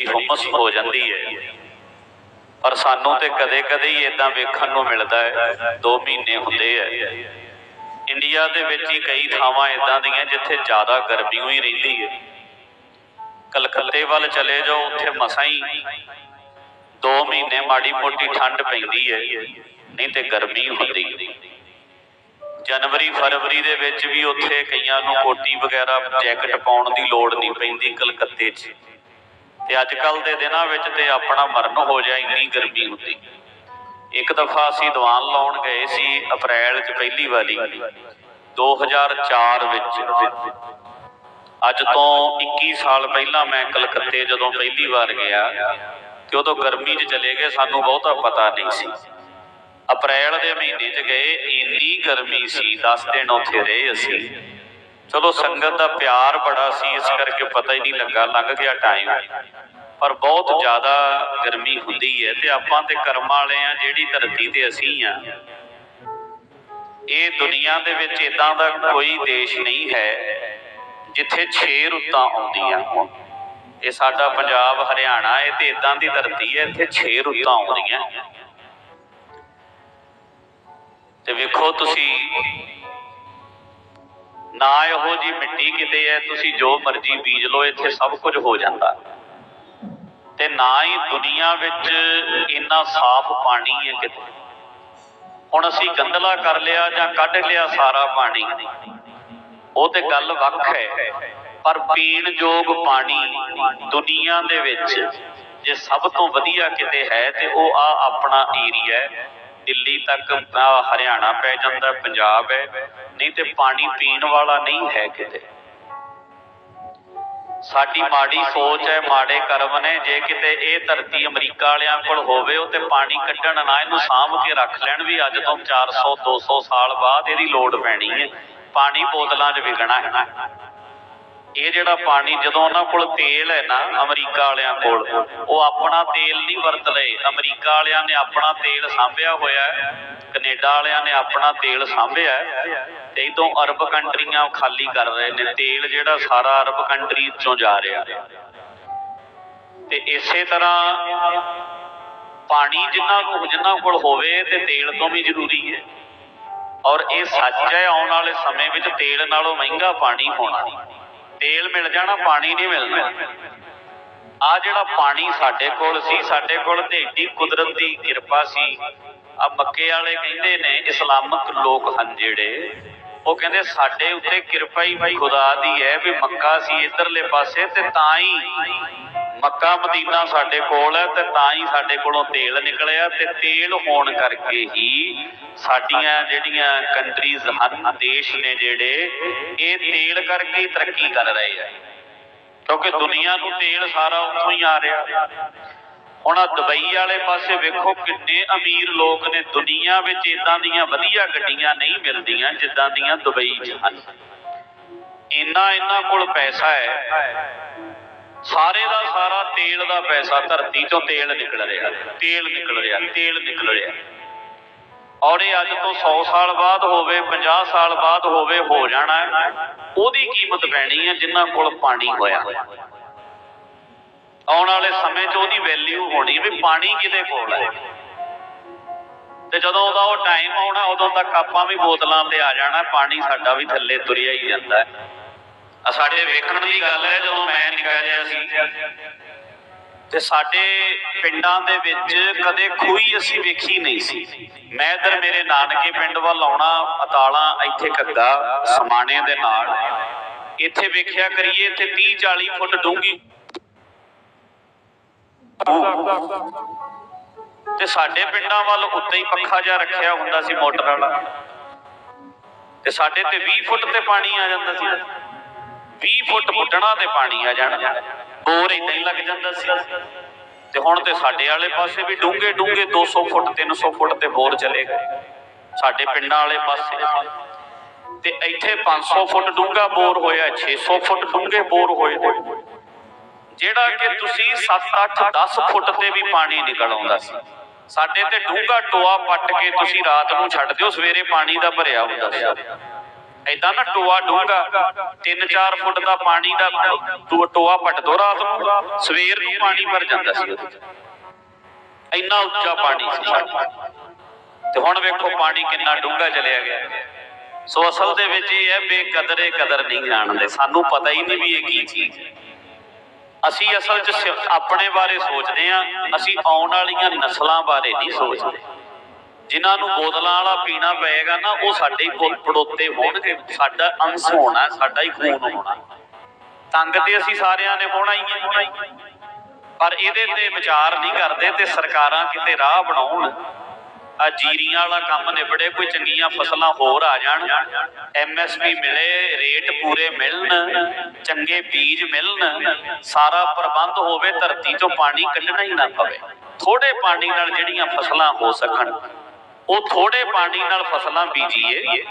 ਦੀ ਹੁਮਸ ਹੋ ਜਾਂਦੀ ਹੈ। ਪਰ ਸਾਨੂੰ ਤੇ ਕਦੇ-ਕਦੇ ਹੀ ਇਦਾਂ ਵੇਖਣ ਨੂੰ ਮਿਲਦਾ ਹੈ 2 ਮਹੀਨੇ ਹੁੰਦੇ ਆ ਇੰਡੀਆ ਦੇ ਵਿੱਚ ਹੀ ਕਈ ਥਾਵਾਂ ਇਦਾਂ ਦੀਆਂ ਜਿੱਥੇ ਜ਼ਿਆਦਾ ਗਰਮੀ ਹੋਈ ਰਹਿੰਦੀ ਹੈ। ਕਲਕੱਤੇ ਵੱਲ ਚਲੇ ਜਾਓ, ਉੱਥੇ ਮਸਾਂ ਹੀ 2 ਮਹੀਨੇ ਮਾੜੀ ਮੋਟੀ ਠੰਡ ਪੈਂਦੀ ਹੈ, ਨਹੀਂ ਤੇ ਗਰਮੀ ਹੁੰਦੀ ਜਨਵਰੀ, ਫਰਵਰੀ ਦੇ ਵਿੱਚ ਵੀ ਉੱਥੇ ਕਈਆਂ ਨੂੰ ਕੋਟੀ ਵਗੈਰਾ ਜੈਕਟ ਪਾਉਣ ਦੀ ਲੋੜ ਨਹੀਂ ਪੈਂਦੀ ਕਲਕੱਤੇ 'ਚ। ਤੇ ਅੱਜ ਕੱਲ ਦੇ ਦਿਨਾਂ ਵਿੱਚ ਤੇ ਆਪਣਾ ਮਰਨ ਹੋ ਜਾ ਇੰਨੀ ਗਰਮੀ ਹੁੰਦੀ। ਇੱਕ ਦਫਾ ਅਸੀਂ ਦੀਵਾਨ ਲਾਉਣ ਗਏ ਸੀ ਅਪ੍ਰੈਲ 'ਚ ਪਹਿਲੀ ਵਾਰੀ 2004 ਵਿੱਚ। ਅੱਜ ਤੋਂ 21 ਸਾਲ ਪਹਿਲਾਂ ਮੈਂ ਕਲਕੱਤੇ ਜਦੋਂ ਪਹਿਲੀ ਵਾਰ ਗਿਆ ਤੇ ਉਦੋਂ ਗਰਮੀ 'ਚ ਚਲੇ ਗਏ, ਸਾਨੂੰ ਬਹੁਤਾ ਪਤਾ ਨਹੀਂ ਸੀ। ਅਪ੍ਰੈਲ ਦੇ ਮਹੀਨੇ 'ਚ ਗਏ, ਇੰਨੀ ਗਰਮੀ ਸੀ 10 ਦਿਨ ਉੱਥੇ ਰਹੇ ਅਸੀਂ। ਚਲੋ ਸੰਗਤ ਦਾ ਪਿਆਰ ਬੜਾ ਸੀ, ਇਸ ਕਰਕੇ ਪਤਾ ਹੀ ਨਹੀਂ ਲੱਗਾ, ਲੰਘ ਗਿਆ ਟਾਈਮ ਪਰ ਬਹੁਤ ਜ਼ਿਆਦਾ ਗਰਮੀ ਹੁੰਦੀ ਹੈ ਤੇ ਆਪਾਂ ਤੇ ਕਰਮਾਂ ਵਾਲੇ ਆ ਜਿਹੜੀ ਧਰਤੀ ਤੇ ਅਸੀਂ ਆ ਇਹ ਦੁਨੀਆ ਦੇ ਵਿੱਚ ਇਦਾਂ ਦਾ ਕੋਈ ਦੇਸ਼ ਨਹੀਂ ਹੈ, ਜਿੱਥੇ 6 ਰੁੱਤਾਂ ਆਉਂਦੀਆਂ ਇਹ ਸਾਡਾ ਪੰਜਾਬ, ਹਰਿਆਣਾ, ਇਹ ਤੇ ਇਦਾਂ ਦੀ ਧਰਤੀ ਹੈ, ਇੱਥੇ 6 ਰੁੱਤਾਂ ਆਉਂਦੀਆਂ। ਤੇ ਵੇਖੋ ਤੁਸੀਂ ਨਾ ਇਹੋ ਜੀ ਮਿੱਟੀ ਕਿਤੇ ਹੈ, ਤੁਸੀਂ ਜੋ ਮਰਜ਼ੀ ਬੀਜ ਲਓ, ਇੱਥੇ ਸਭ ਕੁਝ ਹੋ ਜਾਂਦਾ। ਤੇ ਨਾ ਹੀ ਦੁਨੀਆ ਵਿੱਚ ਇੰਨਾ ਸਾਫ਼ ਪਾਣੀ ਹੈ ਕਿਤੇ। ਹੁਣ ਅਸੀਂ ਗੰਦਲਾ ਕਰ ਲਿਆ ਜਾਂ ਕੱਢ ਲਿਆ ਸਾਰਾ ਪਾਣੀ, ਉਹ ਤੇ ਗੱਲ ਵੱਖ ਹੈ। ਪਰ ਪੀਣ ਯੋਗ ਪਾਣੀ ਦੁਨੀਆ ਦੇ ਵਿੱਚ, ਜੇ ਸਭ ਤੋਂ ਵਧੀਆ ਕਿਤੇ ਹੈ ਤੇ ਉਹ ਆ ਆਪਣਾ ਏਰੀਆ ਹੈ। ਦਿੱਲੀ ਤੱਕ ਹਰਿਆਣਾ ਪੈ ਜਾਂਦਾ, ਪੰਜਾਬ ਹੈ। ਨਹੀਂ ਤੇ ਪਾਣੀ ਪੀਣ ਵਾਲਾ ਨਹੀਂ ਹੈ ਕਿਤੇ। ਸਾਡੀ ਮਾੜੀ ਸੋਚ ਹੈ, ਮਾੜੇ ਕਰਮ ਨੇ, ਜੇ ਕਿਤੇ ਇਹ ਧਰਤੀ ਅਮਰੀਕਾ ਵਾਲਿਆਂ ਕੋਲ ਹੋਵੇ, ਉਹ ਤੇ ਪਾਣੀ ਕੱਢਣ ਨਾ, ਇਹਨੂੰ ਸਾਂਭ ਕੇ ਰੱਖ ਲੈਣ ਵੀ ਅੱਜ ਤੋਂ 400 200 ਸਾਲ ਬਾਅਦ ਇਹਦੀ ਲੋੜ ਪੈਣੀ ਹੈ। ਪਾਣੀ ਬੋਤਲਾਂ 'ਚ ਵਿਕਣਾ ਹੈ। ਇਹ ਜਿਹੜਾ ਪਾਣੀ ਜਦੋਂ ਉਹਨਾਂ ਕੋਲ ਤੇਲ ਹੈ ਨਾ ਅਮਰੀਕਾ ਵਾਲਿਆਂ ਕੋਲ, ਉਹ ਆਪਣਾ ਤੇਲ ਨਹੀਂ ਵਰਤ ਲਏ। ਅਮਰੀਕਾ ਵਾਲਿਆਂ ਨੇ ਆਪਣਾ ਤੇਲ ਸਾਂਭਿਆ ਹੋਇਆ ਹੈ, ਕੈਨੇਡਾ ਵਾਲਿਆਂ ਨੇ ਆਪਣਾ ਤੇਲ ਸਾਂਭਿਆ ਤੇ ਇਦੋਂ ਅਰਬ ਕੰਟਰੀਆਂ ਖਾਲੀ ਕਰ ਰਹੇ ਨੇ। ਤੇਲ ਜਿਹੜਾ ਸਾਰਾ ਅਰਬ ਕੰਟਰੀ ਚੋਂ ਜਾ ਰਿਹਾ। ਤੇ ਇਸੇ ਤਰ੍ਹਾਂ ਪਾਣੀ ਜਿੰਨਾ ਕੋਲ ਜਿੰਨਾ ਕੋਲ ਹੋਵੇ ਤੇ ਤੇਲ ਤੋਂ ਵੀ ਜ਼ਰੂਰੀ ਹੈ। ਔਰ ਇਹ ਸੱਚ ਹੈ, ਆਉਣ ਵਾਲੇ ਸਮੇਂ ਵਿੱਚ ਤੇਲ ਨਾਲੋਂ ਮਹਿੰਗਾ ਪਾਣੀ ਹੋਣਾ। ਤੇਲ ਮਿਲ ਜਾਣਾ, ਪਾਣੀ ਨਹੀਂ ਮਿਲਣਾ। ਆ ਜਿਹੜਾ ਪਾਣੀ ਸਾਡੇ ਕੋਲ ਸੀ, ਸਾਡੇ ਕੋਲ ਤੇ ਏਡੀ ਕੁਦਰਤ ਦੀ ਕਿਰਪਾ ਸੀ। ਆ ਮੱਕੇ ਵਾਲੇ ਕਹਿੰਦੇ ਨੇ, ਇਸਲਾਮਿਕ ਲੋਕ ਹਨ ਜਿਹੜੇ, ਉਹ ਕਹਿੰਦੇ ਸਾਡੇ ਉੱਤੇ ਕਿਰਪਾ ਹੀ ਖੁਦਾ ਦੀ ਹੈ ਵੀ ਮੱਕਾ ਸੀ, ਇਧਰਲੇ ਪਾਸੇ ਤੇ ਤਾਂ ਹੀ ਮੱਕਾ ਮਦੀਨਾ ਸਾਡੇ ਕੋਲ ਹੈ ਤੇ ਤਾਂ ਹੀ ਸਾਡੇ ਕੋਲੋਂ ਤੇਲ ਨਿਕਲਿਆ ਤੇ ਤੇਲ ਹੋਣ ਕਰਕੇ ਹੀ ਸਾਡੀਆਂ ਜਿਹੜੀਆਂ ਕੰਟਰੀਜ਼ ਹਨ, ਦੇਸ਼ ਨੇ ਜਿਹੜੇ, ਇਹ ਤੇਲ ਕਰਕੇ ਹੀ ਤਰੱਕੀ ਕਰ ਰਹੇ ਆ। ਕਿਉਂਕਿ ਦੁਨੀਆ ਨੂੰ ਤੇਲ ਸਾਰਾ ਉੱਥੋਂ ਹੀ ਆ ਰਿਹਾ। ਹੁਣ ਆਹ ਦੁਬਈ ਵਾਲੇ ਪਾਸੇ ਵੇਖੋ ਕਿੰਨੇ ਅਮੀਰ ਲੋਕ ਨੇ, ਦੁਨੀਆ ਵਿੱਚ ਇਦਾਂ ਦੀਆਂ ਵਧੀਆ ਗੱਡੀਆਂ ਨਹੀਂ ਮਿਲਦੀਆਂ ਜਿੱਦਾਂ ਦੀਆਂ ਦੁਬਈ 'ਚ ਹਨ। ਇੰਨਾ ਇਹਨਾਂ ਕੋਲ ਪੈਸਾ ਹੈ। ਸਾਰੇ ਦਾ ਸਾਰਾ ਤੇਲ ਦਾ ਪੈਸਾ ਧਰਤੀ ਤੋਂ ਤੇਲ ਨਿਕਲ ਰਿਹਾ। ਤੇਲ ਨਿਕਲ ਰਿਹਾ, ਤੇਲ ਨਿਕਲ ਰਿਹਾ। ਔਰ ਇਹ ਅੱਜ ਤੋਂ 100 ਸਾਲ ਬਾਅਦ ਹੋਵੇ 50 ਸਾਲ ਬਾਅਦ ਹੋਵੇ, ਹੋ ਜਾਣਾ ਉਹਦੀ ਕੀਮਤ ਪੈਣੀ ਹੈ ਜਿਨ੍ਹਾਂ ਕੋਲ ਪਾਣੀ ਹੋਇਆ। ਆਉਣ ਵਾਲੇ ਸਮੇਂ 'ਚ ਉਹਦੀ ਵੈਲਿਊ ਹੋਣੀ ਵੀ ਪਾਣੀ ਕਿਹਦੇ ਕੋਲ ਹੈ। ਤੇ ਜਦੋਂ ਉਹਦਾ ਉਹ ਟਾਈਮ ਆਉਣਾ, ਉਦੋਂ ਤੱਕ ਆਪਾਂ ਵੀ ਬੋਤਲਾਂ ਤੇ ਆ ਜਾਣਾ, ਪਾਣੀ ਸਾਡਾ ਵੀ ਥੱਲੇ ਤੁਰਿਆ ਹੀ ਜਾਂਦਾ ਹੈ। ਸਾਡੇ ਵੇਖਣ ਦੀ ਗੱਲ ਹੈ, ਜਦੋਂ ਮੈਂ ਨਿਕਲ ਜਿਹਾ ਸੀ। ਤੇ ਸਾਡੇ ਪਿੰਡਾਂ ਦੇ ਵਿੱਚ ਕਦੇ ਖੂਹੀ ਅਸੀਂ ਵੇਖੀ ਨਹੀਂ ਸੀ। ਮੈਂ ਇਧਰ ਮੇਰੇ ਨਾਨਕੇ ਪਿੰਡ ਵੱਲ ਆਉਣਾ, ਅਤਾਲਾ ਇੱਥੇ ਘੱਗਾ ਸਮਾਣੇ ਦੇ ਨਾਲ। ਇੱਥੇ ਵੇਖਿਆ ਕਰੀਏ, ਇੱਥੇ 30 40 ਫੁੱਟ ਡੂੰਘੀ। ਤੇ ਸਾਡੇ ਪਿੰਡਾਂ ਵੱਲ ਉੱਤੇ ਹੀ ਪੱਖਾ ਜਿਹਾ ਰੱਖਿਆ ਹੁੰਦਾ ਸੀ ਮੋਟਰ ਵਾਲਾ। ਤੇ ਸਾਡੇ ਤੇ 20 ਫੁੱਟ ਤੇ ਪਾਣੀ ਆ ਜਾਂਦਾ ਸੀ। 20 ਫੁੱਟ ਫੁੱਟਣਾ ਤੇ ਪਾਣੀ ਆ ਜਾਣਾ। ਬੋਰ ਇਦਾਂ ਹੀ ਲੱਗ ਜਾਂਦਾ ਸੀ। ਤੇ ਹੁਣ ਤੇ ਸਾਡੇ ਵਾਲੇ ਪਾਸੇ ਵੀ ਡੂੰਘੇ ਡੂੰਘੇ 200 ਫੁੱਟ 300 ਫੁੱਟ ਤੇ ਬੋਰ ਚਲੇ ਗਏ। ਸਾਡੇ ਪਿੰਡਾਂ ਵਾਲੇ ਪਾਸੇ। ਤੇ ਇੱਥੇ 500 ਫੁੱਟ ਡੂੰਘਾ ਬੋਰ ਹੋਇਆ 600 ਫੁੱਟ ਡੂੰਘੇ ਬੋਰ ਹੋਏ। ਨੇ ਜਿਹੜਾ ਕਿ ਤੁਸੀਂ 7 8 10 ਫੁੱਟ ਤੇ ਵੀ ਪਾਣੀ ਨਿਕਲ ਆਉਂਦਾ ਸੀ। ਸਾਡੇ ਤੇ ਡੂੰਘਾ ਟੋਆ ਪੱਟ ਕੇ ਤੁਸੀਂ ਰਾਤ ਨੂੰ ਛੱਡ ਦਿਓ ਸਵੇਰੇ ਪਾਣੀ ਦਾ ਭਰਿਆ ਹੁੰਦਾ ਸੀ। ਐਦਾਂ ਨਾ ਟੋਆ ਡੂੰਘਾ 3-4 ਫੁੱਟ ਦਾ ਪਾਣੀ ਦਾ ਟੋਆ ਪੱਟ ਦੋ ਰਾਤ ਨੂੰ, ਸਵੇਰ ਨੂੰ ਪਾਣੀ ਭਰ ਜਾਂਦਾ ਸੀ ਇੰਨਾ ਉੱਚਾ ਪਾਣੀ ਸੀ ਤੇ ਹੁਣ ਵੇਖੋ ਪਾਣੀ ਕਿੰਨਾ ਡੂੰਘਾ ਚਲਿਆ ਗਿਆ। ਸੋ ਅਸਲ ਦੇ ਵਿੱਚ ਇਹ ਹੈ, ਬੇਕਦਰੇ ਕਦਰ ਨਹੀਂ ਜਾਣਦੇ ਸਾਨੂੰ ਪਤਾ ਹੀ ਨਹੀਂ ਵੀ ਇਹ ਕੀ ਚੀਜ਼ ਹੈ। ਅਸੀਂ ਅਸਲ 'ਚ ਸਿ- ਆਪਣੇ ਬਾਰੇ ਸੋਚਦੇ ਹਾਂ। ਅਸੀਂ ਆਉਣ ਵਾਲੀਆਂ ਨਸਲਾਂ ਬਾਰੇ ਨਹੀਂ ਸੋਚਦੇ। ਜਿਨ੍ਹਾਂ ਨੂੰ ਬੋਤਲਾਂ ਵਾਲਾ ਪੀਣਾ ਪਏਗਾ ਨਾ, ਉਹ ਸਾਡੇ ਹੀ ਪੜੋਤੇ ਹੋਣਗੇ। ਸਾਡਾ ਅੰਸ਼ ਹੋਣਾ, ਸਾਡਾ ਹੀ ਖੂਨ ਹੋਣਾ। ਤੰਗ ਤੇ ਅਸੀਂ ਸਾਰਿਆਂ ਨੇ ਹੋਣਾ ਹੀ ਹੈ। ਪਰ ਇਹਦੇ ਤੇ ਵਿਚਾਰ ਨਹੀਂ ਕਰਦੇ ਤੇ ਸਰਕਾਰਾਂ ਕਿਤੇ ਰਾਹ ਬਣਾਉਣ। ਆ ਜੀਰੀਆਂ ਵਾਲਾ ਕੰਮ ਨਿਬੜੇ, ਕੋਈ ਚੰਗੀਆਂ ਫਸਲਾਂ ਹੋਰ ਆ ਜਾਣ। ਐਮਐਸਪੀ ਮਿਲੇ, ਰੇਟ ਪੂਰੇ ਮਿਲਣ, ਚੰਗੇ ਬੀਜ ਮਿਲਣ, ਸਾਰਾ ਪ੍ਰਬੰਧ ਹੋਵੇ, ਧਰਤੀ ਚੋਂ ਪਾਣੀ ਕੱਢਣਾ ਹੀ ਨਾ ਪਵੇ। ਥੋੜੇ ਪਾਣੀ ਨਾਲ ਜਿਹੜੀਆਂ ਫਸਲਾਂ ਹੋ ਸਕਣ। ਉਹ ਥੋੜੇ ਪਾਣੀ ਨਾਲ ਫਸਲਾਂ ਬੀਜੀਏ।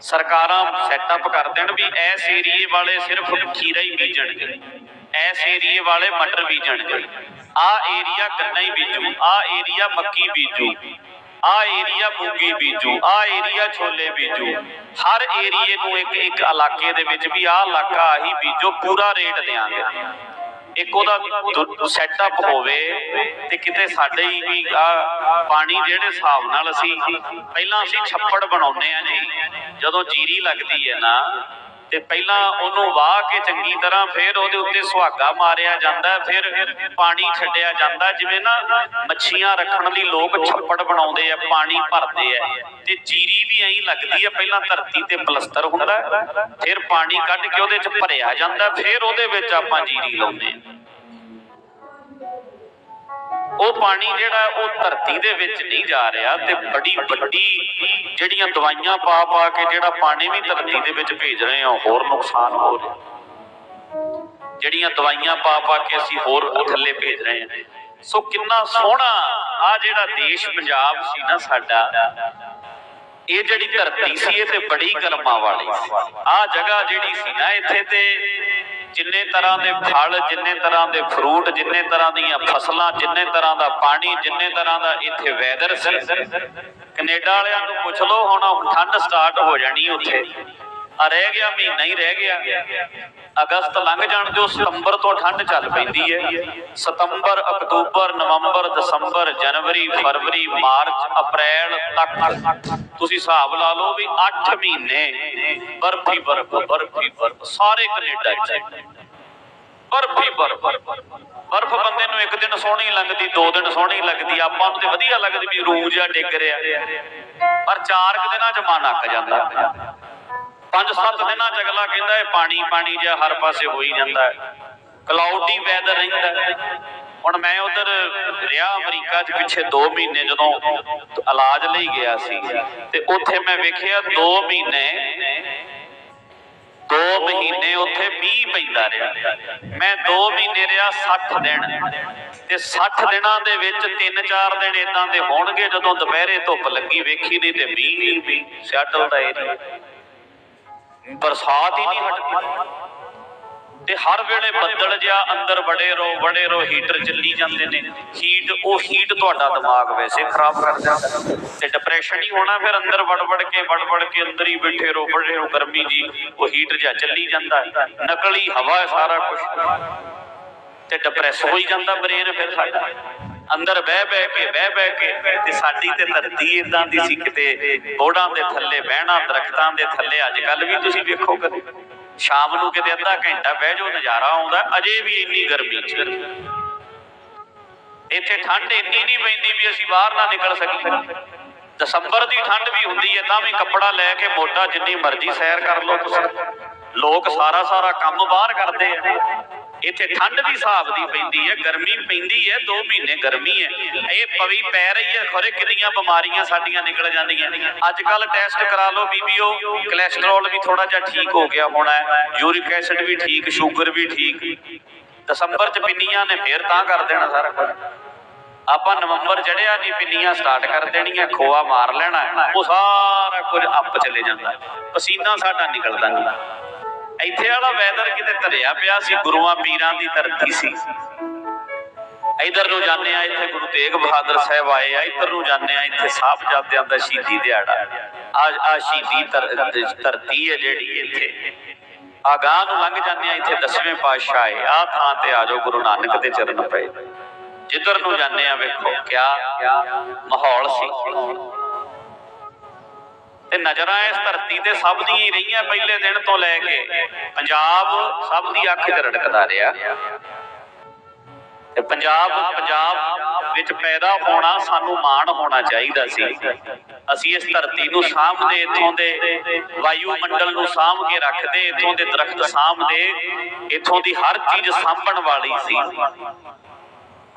ਸਰਕਾਰਾਂ ਸੈਟਅਪ ਕਰ ਦੇਣ ਵੀ ਇਸ ਏਰੀਏ ਵਾਲੇ ਸਿਰਫ ਖੀਰਾ ਹੀ ਬੀਜਣਗੇ ਇਸ ਏਰੀਏ ਵਾਲੇ ਮਟਰ ਬੀਜਣਗੇ ਆ ਏਰੀਆ ਗੰਨਾ ਹੀ ਬੀਜੂ, ਆ ਏਰੀਆ ਮੱਕੀ ਬੀਜੂ, ਆ ਏਰੀਆ ਮੂੰਗੀ ਬੀਜੂ, ਆ ਏਰੀਆ ਛੋਲੇ ਬੀਜੂ। ਹਰ ਏਰੀਏ ਨੂੰ ਇੱਕ ਇੱਕ ਇਲਾਕੇ ਦੇ ਵਿੱਚ ਵੀ ਆ ਇਲਾਕਾ ਆਹੀ ਬੀਜੋ, ਪੂਰਾ ਰੇਟ ਦੇਾਂਗੇ ਇੱਕ ਉਹਦਾ ਸੈਟਅਪ ਹੋਵੇ ਤੇ ਕਿਤੇ ਸਾਡੇ ਹੀ ਵੀ ਆ ਪਾਣੀ ਜਿਹੜੇ ਹਿਸਾਬ ਨਾਲ ਅਸੀਂ ਪਹਿਲਾਂ ਅਸੀਂ ਛੱਪੜ ਬਣਾਉਨੇ ਆ ਜੀ। ਜਦੋਂ ਜੀਰੀ ਲੱਗਦੀ ਹੈ ਨਾ ਤੇ ਪਹਿਲਾਂ ਉਹਨੂੰ ਵਾਹ ਕੇ ਚੰਗੀ ਤਰ੍ਹਾਂ ਫਿਰ ਉਹਦੇ ਉੱਤੇ ਸੁਹਾਗਾ ਮਾਰਿਆ ਜਾਂਦਾ ਫਿਰ ਪਾਣੀ ਛੱਡਿਆ ਜਾਂਦਾ। ਜਿਵੇਂ ਨਾ ਮੱਛੀਆਂ ਰੱਖਣ ਲਈ ਲੋਕ ਛੱਪੜ ਬਣਾਉਂਦੇ ਆ ਪਾਣੀ ਭਰਦੇ ਆ। ਤੇ ਜੀਰੀ ਵੀ ਐਂ ਲੱਗਦੀ ਹੈ ਪਹਿਲਾਂ ਧਰਤੀ ਤੇ ਪਲਸਤਰ ਹੁੰਦਾ ਹੈ, ਫਿਰ ਪਾਣੀ ਕੱਢ ਕੇ ਉਹਦੇ ਚ ਭਰਿਆ ਜਾਂਦਾ ਹੈ, ਫਿਰ ਉਹਦੇ ਵਿੱਚ ਆਪਾਂ ਜੀਰੀ ਲਾਉਂਦੇ ਆ। ਉਹ ਪਾਣੀ ਜਿਹੜਾ ਉਹ ਧਰਤੀ ਦੇ ਵਿੱਚ ਨਹੀਂ ਜਾ ਰਿਹਾ ਤੇ ਬੜੀ ਵੱਡੀ ਜਿਹੜੀਆਂ ਦਵਾਈਆਂ ਪਾ ਪਾ ਕੇ ਜਿਹੜਾ ਪਾਣੀ ਵੀ ਧਰਤੀ ਦੇ ਵਿੱਚ ਭੇਜ ਰਹੇ ਆ ਹੋਰ ਨੁਕਸਾਨ ਹੋ ਰਿਹਾ। ਜਿਹੜੀਆਂ ਦਵਾਈਆਂ ਪਾ ਪਾ ਕੇ ਅਸੀਂ ਹੋਰ ਥੱਲੇ ਭੇਜ ਰਹੇ ਆ ਸੋ ਕਿੰਨਾ ਸੋਹਣਾ ਆ ਜਿਹੜਾ ਦੇਸ਼ ਪੰਜਾਬ ਸੀ ਨਾ ਸਾਡਾ। ਇਹ ਜਿਹੜੀ ਧਰਤੀ ਸੀ, ਇਹ ਤੇ ਬੜੀ ਕਲਮਾਂ ਵਾਲੀ ਸੀ। ਆ ਜਗ੍ਹਾ ਜਿਹੜੀ ਸੀ ਨਾ ਇੱਥੇ ਤੇ ਜਿੰਨੇ ਤਰ੍ਹਾਂ ਦੇ ਫਲ, ਜਿੰਨੇ ਤਰ੍ਹਾਂ ਦੇ ਫਰੂਟ ਜਿੰਨੇ ਤਰ੍ਹਾਂ ਦੀਆਂ ਫਸਲਾਂ, ਜਿੰਨੇ ਤਰ੍ਹਾਂ ਦਾ ਪਾਣੀ, ਜਿੰਨੇ ਤਰ੍ਹਾਂ ਦਾ ਇੱਥੇ ਵੈਦਰ ਸੀ। ਕੈਨੇਡਾ ਵਾਲਿਆਂ ਨੂੰ ਪੁੱਛ ਲਓ, ਹੁਣ ਠੰਡ ਸਟਾਰਟ ਹੋ ਜਾਣੀ ਉੱਥੇ। ਆ ਰਹਿ ਗਿਆ, ਮਹੀਨਾ ਹੀ ਰਹਿ ਗਿਆ। ਅਗਸਤ ਲੰਘ ਜਾਣ ਦਿਓ, ਸਤੰਬਰ ਤੋਂ ਠੰਡ ਚੱਲ ਪੈਂਦੀ ਹੈ ਸਤੰਬਰ, ਅਕਤੂਬਰ, ਨਵੰਬਰ, ਦਸੰਬਰ, ਜਨਵਰੀ, ਫਰਵਰੀ, ਮਾਰਚ, ਅਪ੍ਰੈਲ ਤੱਕ। ਤੁਸੀਂ ਹਿਸਾਬ ਲਾ ਲਓ ਵੀ 8 ਮਹੀਨੇ ਬਰਫੀ ਬਰਫ ਬਰਫੀ ਬਰਫ, ਸਾਰੇ ਕੈਨੇਡਾ 'ਚ। ਬਰਫੀ ਬਰਫ। ਬਰਫ ਬੰਦੇ ਨੂੰ ਇੱਕ ਦਿਨ ਸੋਹਣੀ ਲੱਗਦੀ, ਦੋ ਦਿਨ ਸੋਹਣੀ ਲੱਗਦੀ, ਆਪਾਂ ਨੂੰ ਤੇ ਵਧੀਆ ਲੱਗਦੀ ਵੀ ਰੂਹ ਜਿਹਾ ਡਿੱਗ ਰਿਹਾ। ਪਰ ਚਾਰ ਕੁ ਦਿਨਾਂ 'ਚ ਮਨ ਅੱਕ ਜਾਂਦਾ। ਪੰਜ ਸੱਤ ਦਿਨਾਂ 'ਚ ਅਗਲਾ ਕਹਿੰਦਾ ਇਹ ਪਾਣੀ ਪਾਣੀ ਜਿਹਾ ਹਰ ਪਾਸੇ ਹੋਈ ਜਾਂਦਾ ਹੈ। ਕਲਾਉਡੀ ਵੈਦਰ ਰਹਿੰਦਾ ਹੁਣ ਮੈਂ ਉਧਰ ਰਿਹਾ ਅਮਰੀਕਾ 'ਚ ਪਿੱਛੇ 2 ਮਹੀਨੇ ਜਦੋਂ ਇਲਾਜ ਲਈ ਗਿਆ ਸੀ ਤੇ ਉੱਥੇ ਮੈਂ ਵੇਖਿਆ 2 ਮਹੀਨੇ 2 ਮਹੀਨੇ ਉੱਥੇ ਮੀਂਹ ਪੈਂਦਾ ਰਿਹਾ। ਮੈਂ 2 ਮਹੀਨੇ ਰਿਹਾ 60 ਦਿਨ। ਤੇ 60 ਦਿਨਾਂ ਦੇ ਵਿੱਚ 3-4 ਦਿਨ ਇਦਾਂ ਦੇ ਹੋਣਗੇ ਜਦੋਂ ਦੁਪਹਿਰੇ ਧੁੱਪ ਲੱਗੀ, ਵੇਖੀ ਨਹੀਂ ਤੇ ਮੀਂਹ ਵੀ ਸੈਟਲ ਦਾ ਏਰੀਆ ਬਰਸਾਤ ਹੀ ਨਹੀਂ ਹਟਦੀ। ਤੇ ਹਰ ਵੇਲੇ ਬੱਦਲ ਜਿਹਾ ਅੰਦਰ ਬੜੇ ਰੋ ਬੜੇ ਰੋ ਹੀਟਰ ਚੱਲੀ ਜਾਂਦੇ ਨੇ। ਹੀਟ ਉਹ ਹੀਟ ਤੁਹਾਡਾ ਦਿਮਾਗ ਵੈਸੇ ਖਰਾਬ ਕਰ ਜਾਂਦਾ ਤੇ ਡਿਪਰੈਸ਼ਨ ਹੀ ਹੋਣਾ, ਫਿਰ ਅੰਦਰ ਵੜ ਵੜ ਕੇ ਵੜ ਵੜ ਕੇ ਅੰਦਰ ਹੀ ਬੈਠੇ ਰੋ ਬੜੇ ਰੋ ਗਰਮੀ ਜੀ। ਉਹ ਹੀਟਰ ਜਿਹਾ ਚੱਲੀ ਜਾਂਦਾ ਨਕਲੀ ਹਵਾ ਸਾਰਾ ਕੁਝ ਤੇ ਡਿਪਰੈਸ ਹੋਈ ਜਾਂਦਾ ਬ੍ਰੇਨ ਫਿਰ ਸਾਡਾ। ਅੰਦਰ ਬਹਿ ਬਹਿ ਕੇ, ਬਹਿ ਬਹਿ ਕੇ ਤੇ ਸਾਡੀ ਤੇ ਧਰਤੀ ਇਦਾਂ ਦੀ ਸੀ ਕਿਤੇ ਬੋੜਾਂ ਦੇ ਥੱਲੇ, ਬਹਿਣਾ, ਦਰਖਤਾਂ ਦੇ ਥੱਲੇ ਅੱਜ ਕੱਲ ਵੀ ਤੁਸੀਂ ਵੇਖੋ ਕਦੇ। ਸ਼ਾਮ ਨੂੰ ਕਿਤੇ ਅੱਧਾ ਘੰਟਾ ਬਹਿ ਜਾਓ, ਨਜ਼ਾਰਾ ਆਉਂਦਾ, ਅਜੇ ਵੀ ਇੰਨੀ ਗਰਮੀ ਚ। ਇੱਥੇ ਠੰਡ ਇੰਨੀ ਨਹੀਂ ਪੈਂਦੀ ਵੀ ਅਸੀਂ ਬਾਹਰ ਨਾ ਨਿਕਲ ਸਕੀਏ। ਦਸੰਬਰ ਦੀ ਠੰਡ ਵੀ ਹੁੰਦੀ ਹੈ, ਤਾਂ ਵੀ ਕੱਪੜਾ ਲੈ ਕੇ ਮੋਟਾ ਜਿੰਨੀ ਮਰਜ਼ੀ ਸੈਰ ਕਰ ਲਓ ਤੁਸੀਂ। ਲੋਕ ਸਾਰਾ ਸਾਰਾ ਕੰਮ ਬਾਹਰ ਕਰਦੇ ਆ। ਇੱਥੇ ਠੰਡ ਵੀ ਹਿਸਾਬ ਦੀ ਪੈਂਦੀ ਹੈ, ਗਰਮੀ ਪੈਂਦੀ ਹੈ 2 ਮਹੀਨੇ ਗਰਮੀ ਹੈ। ਇਹ ਪਵੀ ਪੈ ਰਹੀ ਹੈ, ਖਰੇ ਕਿੰਨੀਆਂ ਬਿਮਾਰੀਆਂ ਸਾਡੀਆਂ ਨਿਕਲ ਜਾਂਦੀਆਂ। ਅੱਜ ਕੱਲ ਟੈਸਟ ਕਰਾ ਲਓ ਬੀਬੀਓ ਕੋਲੇਸਟ੍ਰੋਲ ਵੀ ਥੋੜਾ ਜਿਹਾ ਠੀਕ ਹੋ ਗਿਆ ਹੋਣਾ ਯੂਰਿਕ ਐਸਿਡ ਵੀ ਠੀਕ ਸ਼ੂਗਰ ਵੀ ਠੀਕ। ਦਸੰਬਰ ਚ ਪਿੰਨੀਆਂ ਨੇ, ਫੇਰ ਤਾਂ ਕਰ ਦੇਣਾ ਸਾਰਾ ਕੁਝ। ਆਪਾਂ ਨਵੰਬਰ ਚੜਿਆ ਨਹੀਂ, ਪਿੰਨੀਆਂ ਸਟਾਰਟ ਕਰ ਦੇਣੀਆਂ, ਖੋਆ ਮਾਰ ਲੈਣਾ ਉਹ ਸਾਰਾ ਕੁਝ ਅੱਪ ਚਲੇ ਜਾਂਦਾ। ਪਸੀਨਾ ਸਾਡਾ ਨਿਕਲਦਾ ਨਹੀਂ। ਇੱਥੇ ਵਾਲਾ ਵੈਦਰ ਕਿਤੇ ਧਰਿਆ ਪਿਆ ਸੀ, ਗੁਰੂਆਂ ਪੀਰਾਂ ਦੀ ਧਰਤੀ ਸੀ। ਇਧਰ ਨੂੰ ਜਾਂਦੇ ਆ, ਇੱਥੇ ਗੁਰੂ ਤੇਗ ਬਹਾਦਰ ਸਾਹਿਬ ਆਏ ਆ, ਇੱਧਰ ਨੂੰ ਜਾਂਦੇ ਆ, ਇੱਥੇ ਸਾਹਿਬਜ਼ਾਦਿਆਂ ਦਾ ਸ਼ਹੀਦੀ ਦਿਹਾੜਾ। ਆ ਆ ਸ਼ਹੀਦੀ ਧਰਤੀ ਹੈ ਜਿਹੜੀ ਇੱਥੇ। ਆਗਾਹ ਨੂੰ ਲੰਘ ਜਾਂਦੇ ਆ, ਇੱਥੇ ਦਸਵੇਂ ਪਾਤਸ਼ਾਹ ਆਏ। ਆ ਥਾਂ ਤੇ ਆ ਜਾਓ, ਗੁਰੂ ਨਾਨਕ ਦੇ ਚਰਨ ਪਏ। ਜਿੱਧਰ ਨੂੰ ਜਾਂਦੇ ਆ, ਵੇਖੋ, ਕਿਆ ਮਾਹੌਲ ਸੀ। ਤੇ ਨਜ਼ਰਾਂ ਇਸ ਧਰਤੀ ਤੇ ਸਭ ਦੀਆਂ ਹੀ ਰਹੀਆਂ ਪਹਿਲੇ ਦਿਨ ਤੋਂ ਲੈ ਕੇ। ਪੰਜਾਬ ਸਭ ਦੀ ਅੱਖ 'ਚ ਰੜਕਦਾ ਰਿਹਾ। ਤੇ ਪੰਜਾਬ ਪੰਜਾਬ ਵਿੱਚ ਪੈਦਾ ਹੋਣਾ ਸਾਨੂੰ ਮਾਣ ਹੋਣਾ ਚਾਹੀਦਾ ਸੀ। ਅਸੀਂ ਇਸ ਧਰਤੀ ਨੂੰ ਸਾਂਭਦੇ ਇਥੋਂ ਦੇ ਵਾਯੂਮੰਡਲ ਨੂੰ ਸਾਂਭ ਕੇ ਰੱਖਦੇ, ਇਥੋਂ ਦੇ ਦਰਖਤ ਸਾਂਭਦੇ ਇਥੋਂ ਦੀ ਹਰ ਚੀਜ਼ ਸਾਂਭਣ ਵਾਲੀ ਸੀ।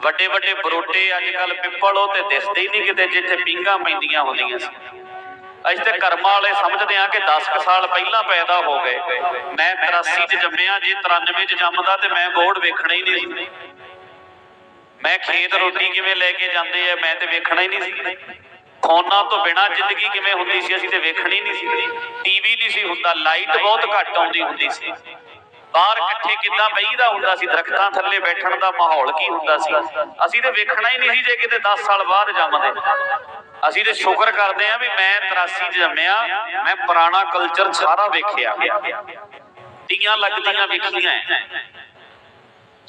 ਵੱਡੇ ਵੱਡੇ ਬਰੋਟੇ ਅੱਜ ਕੱਲ ਪਿੱਪਲ ਉਹ ਤੇ ਦਿਸਦੇ ਹੀ ਨਹੀਂ ਕਿਤੇ ਜਿੱਥੇ ਪਿੰਗਾ ਪੈਂਦੀਆਂ ਹੁੰਦੀਆਂ ਸੀ। ਅਸੀਂ ਤੇ ਕਰਮਾਂ ਵਾਲੇ ਸਮਝਦੇ ਆ ਕਿ 10 ਸਾਲ ਪਹਿਲਾਂ ਪੈਦਾ ਹੋ ਗਏ। ਮੈਂ 83 ਚ ਜੰਮਿਆ, ਜੇ 93 ਚ ਜੰਮਦਾ ਤੇ ਮੈਂ ਬੋਰਡ ਵੇਖਣਾ ਹੀ ਨਹੀਂ ਸੀ। ਮੈਂ ਖੇਤ ਰੋਟੀ ਕਿਵੇਂ ਲੈ ਕੇ ਜਾਂਦੇ ਆ, ਮੈਂ ਤੇ ਵੇਖਣਾ ਹੀ ਨਹੀਂ ਸੀ। ਫੋਨਾਂ ਤੋਂ ਬਿਨਾ ਜ਼ਿੰਦਗੀ ਕਿਵੇਂ ਹੁੰਦੀ ਸੀ, ਅਸੀਂ ਤੇ ਵੇਖਣੀ ਨਹੀਂ ਸੀ। ਟੀਵੀ ਨਹੀਂ ਸੀ ਹੁੰਦਾ, ਲਾਈਟ ਬਹੁਤ ਘੱਟ ਆਉਂਦੀ ਹੁੰਦੀ ਸੀ। ਬਾਹਰ ਇਕੱਠੇ ਕਿੱਦਾਂ ਬਈਦਾ ਹੁੰਦਾ ਸੀ, ਦਰਖਤਾਂ ਥੱਲੇ ਬੈਠਣ ਦਾ ਮਾਹੌਲ ਕੀ ਹੁੰਦਾ ਸੀ? ਅਸੀਂ ਤੇ ਵੇਖਣਾ ਹੀ ਨਹੀਂ ਸੀ ਜੇ ਕਿਤੇ 10 ਸਾਲ ਬਾਅਦ ਜੰਮਦੇ। ਅਸੀਂ ਤੇ ਸ਼ੁਕਰ ਕਰਦੇ ਆ ਵੀ ਮੈਂ 83 ਚ ਜੰਮਿਆ, ਮੈਂ ਪੁਰਾਣਾ ਕਲਚਰ ਸਾਰਾ ਵੇਖਿਆ। ਤੀਆਂ ਲੱਗਦੀਆਂ ਵੇਖੀਆਂ।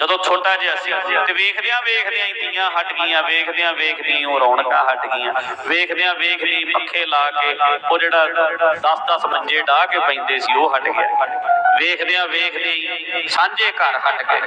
ਜਦੋਂ ਛੋਟਾ ਜਿਹਾ ਸੀ ਤੇ ਵੇਖਦਿਆਂ ਵੇਖਦਿਆਂ ਹੀ ਤੀਆਂ ਹਟ ਗਈਆਂ ਵੇਖਦਿਆਂ ਹੀ ਉਹ ਰੌਣਕਾਂ ਹਟ ਗਈਆਂ ਵੇਖਦਿਆਂ ਹੀ ਪੱਖੇ ਲਾ ਕੇ ਉਹ ਜਿਹੜਾ 10-10 ਮੰਜੇ ਢਾ ਕੇ ਪੈਂਦੇ ਸੀ ਉਹ ਹਟ ਗਿਆ ਵੇਖਦਿਆਂ ਵੇਖਦਿਆਂ ਹੀ ਸਾਂਝੇ ਘਰ ਹਟ ਗਏ।